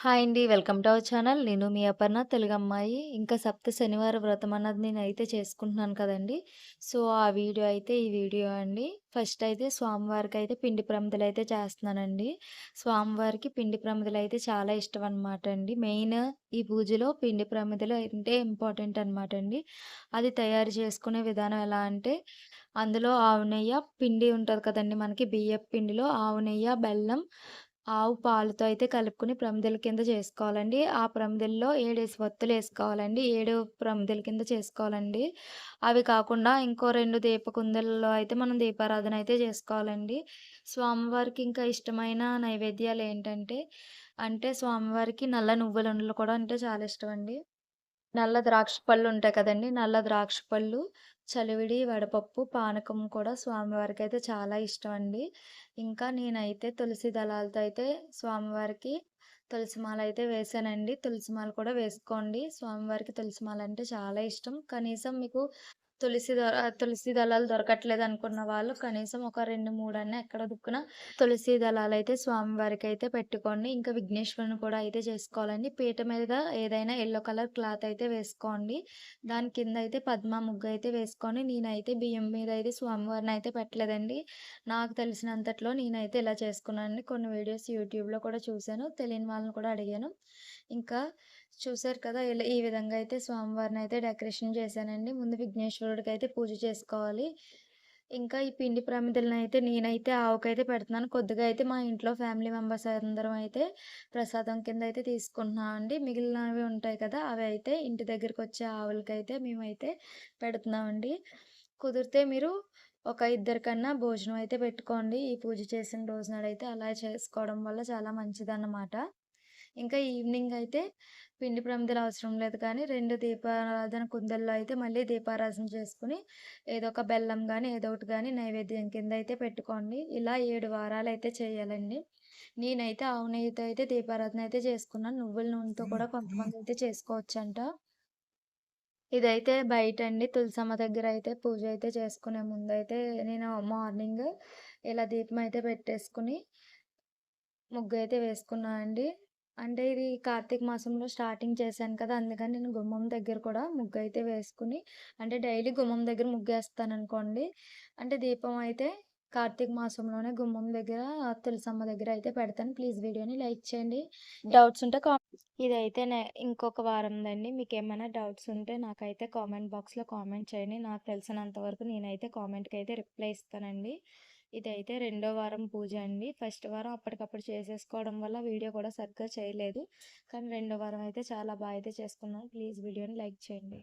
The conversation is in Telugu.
హాయ్ అండి. Welcome to our channel. నేను మీ అపర్ణ తెలుగమ్మాయి. ఇంకా సప్త శనివార వ్రతం అన్నది నేను అయితే చేసుకుంటున్నాను కదండీ! సో, ఆ వీడియో అయితే ఈ వీడియో అండి. ఫస్ట్ అయితే స్వామివారికి అయితే పిండి ప్రమిదలైతే చేస్తున్నానండి. స్వామివారికి పిండి ప్రమిదలైతే చాలా ఇష్టం అనమాట అండి. మెయిన్ ఈ పూజలో పిండి ప్రమిదలు అంటే ఇంపార్టెంట్ అనమాట అండి. అది తయారు చేసుకునే విధానం ఎలా అంటే, అందులో ఆవు నెయ్య, పిండి ఉంటుంది కదండి మనకి బియ్యపు పిండిలో ఆవు నెయ్య, బెల్లం ఆవు పాలతో అయితే కలుపుకొని ప్రమిదల కింద చేసుకోవాలండి. ఆ ప్రమిదల్లో 7 వత్తులేసుకోవాలండి. 7 ప్రమిదల కింద చేసుకోవాలండి. అవి కాకుండా ఇంకో రెండు దీపకుందల్లో అయితే మనం దీపారాధన అయితే చేసుకోవాలండి. స్వామివారికి ఇంకా ఇష్టమైన నైవేద్యాలు ఏంటంటే అంటే స్వామివారికి నల్ల నువ్వులుండలు కూడా అంటే చాలా ఇష్టం అండి నల్ల ద్రాక్ష పళ్ళు ఉంటాయి కదండీ! నల్ల ద్రాక్ష పళ్ళు, చలివిడి, వడపప్పు, పానకం కూడా స్వామివారికి అయితే చాలా ఇష్టం అండి ఇంకా నేనైతే తులసి దళాలతో అయితే స్వామివారికి తులసిమాల అయితే వేసానండి తులసిమాల కూడా వేసుకోండి. స్వామివారికి తులసిమాల అంటే చాలా ఇష్టం. కనీసం మీకు తులసి దొర తులసి దళాలు దొరకట్లేదు అనుకున్న వాళ్ళు కనీసం ఒక రెండు మూడు అన్న ఎక్కడ దుక్కున తులసి దళాలు అయితే స్వామివారికి అయితే పెట్టుకోండి. ఇంకా విఘ్నేశ్వరుని కూడా అయితే చేసుకోవాలండి. పీట మీద ఏదైనా ఎల్లో కలర్ క్లాత్ అయితే వేసుకోండి. దాని కింద అయితే పద్మ ముగ్గు అయితే వేసుకొని నేనైతే బియ్యం మీద అయితే స్వామివారిని అయితే పెట్టలేదండి. నాకు తెలిసినంతట్లో నేనైతే ఇలా చేసుకున్నానండి. కొన్ని వీడియోస్ యూట్యూబ్‌లో కూడా చూసాను. తెలియని వాళ్ళని కూడా అడిగాను. ఇంకా చూసారు కదా! ఇలా ఈ విధంగా అయితే స్వామివారిని అయితే డెకరేషన్ చేశానండి. ముందు విఘ్నేశ్వరుడికి అయితే పూజ చేసుకోవాలి. ఇంకా ఈ పిండి ప్రమిదలనైతే నేనైతే ఆవుకైతే పెడుతున్నాను. కొద్దిగా అయితే మా ఇంట్లో ఫ్యామిలీ మెంబర్స్ అందరం అయితే ప్రసాదం కింద అయితే తీసుకుంటున్నామండి. మిగిలినవి ఉంటాయి కదా! అవి అయితే ఇంటి దగ్గరకొచ్చే ఆవులకైతే మేమైతే పెడుతున్నామండి. కుదిరితే మీరు ఒక ఇద్దరికన్నా భోజనం అయితే పెట్టుకోండి. ఈ పూజ చేసిన రోజునాడైతే అలా చేసుకోవడం వల్ల చాలా మంచిదన్నమాట. ఇంకా ఈవినింగ్ అయితే పిండి ప్రమిదలు అవసరం లేదు కానీ రెండు దీపారాధన కుందల్లో అయితే మళ్ళీ దీపారాధన చేసుకుని ఏదో ఒక బెల్లం కానీ ఏదో ఒకటి కానీ నైవేద్యం కింద అయితే పెట్టుకోండి. ఇలా ఏడు వారాలు అయితే చేయాలండి. నేనైతే ఆవు నెయ్యితో అయితే దీపారాధన అయితే చేసుకున్నాను. నువ్వుల నూనెతో కూడా కొంతమంది అయితే చేసుకోవచ్చంట. ఇదైతే బయటండి తులసమ్మ దగ్గర అయితే పూజ అయితే చేసుకునే ముందు అయితే నేను మార్నింగ్ ఇలా దీపం అయితే పెట్టేసుకొని ముగ్గయితే వేసుకున్నా అండి. అంటే ఇది కార్తీక మాసంలో స్టార్టింగ్ చేశాను కదా! అందుకని నేను గుమ్మం దగ్గర కూడా ముగ్గు అయితే వేసుకుని అంటే డైలీ గుమ్మం దగ్గర ముగ్గేస్తాననుకోండి. అంటే దీపం అయితే కార్తీక మాసంలోనే గుమ్మం దగ్గర తులసమ్మ దగ్గర అయితే పెడతాను. ప్లీజ్ వీడియోని లైక్ చేయండి. డౌట్స్ ఉంటే ఇదైతే ఇంకొక వారం ఇంకొక మీకు ఏమైనా డౌట్స్ ఉంటే నాకైతే కామెంట్ బాక్స్‌లో కామెంట్ చేయండి. నాకు తెలిసినంత వరకు నేనైతే అయితే రిప్లై ఇస్తానండి. ఇదైతే రెండో వారం పూజ అండి. ఫస్ట్ వారం అప్పటికప్పుడు చేసేసుకోవడం వల్ల వీడియో కూడా సరిగ్గా చేయలేదు. కానీ రెండో వారం అయితే చాలా బాగా అయితే చేసుకున్నాను. ప్లీజ్ వీడియోని లైక్ చేయండి.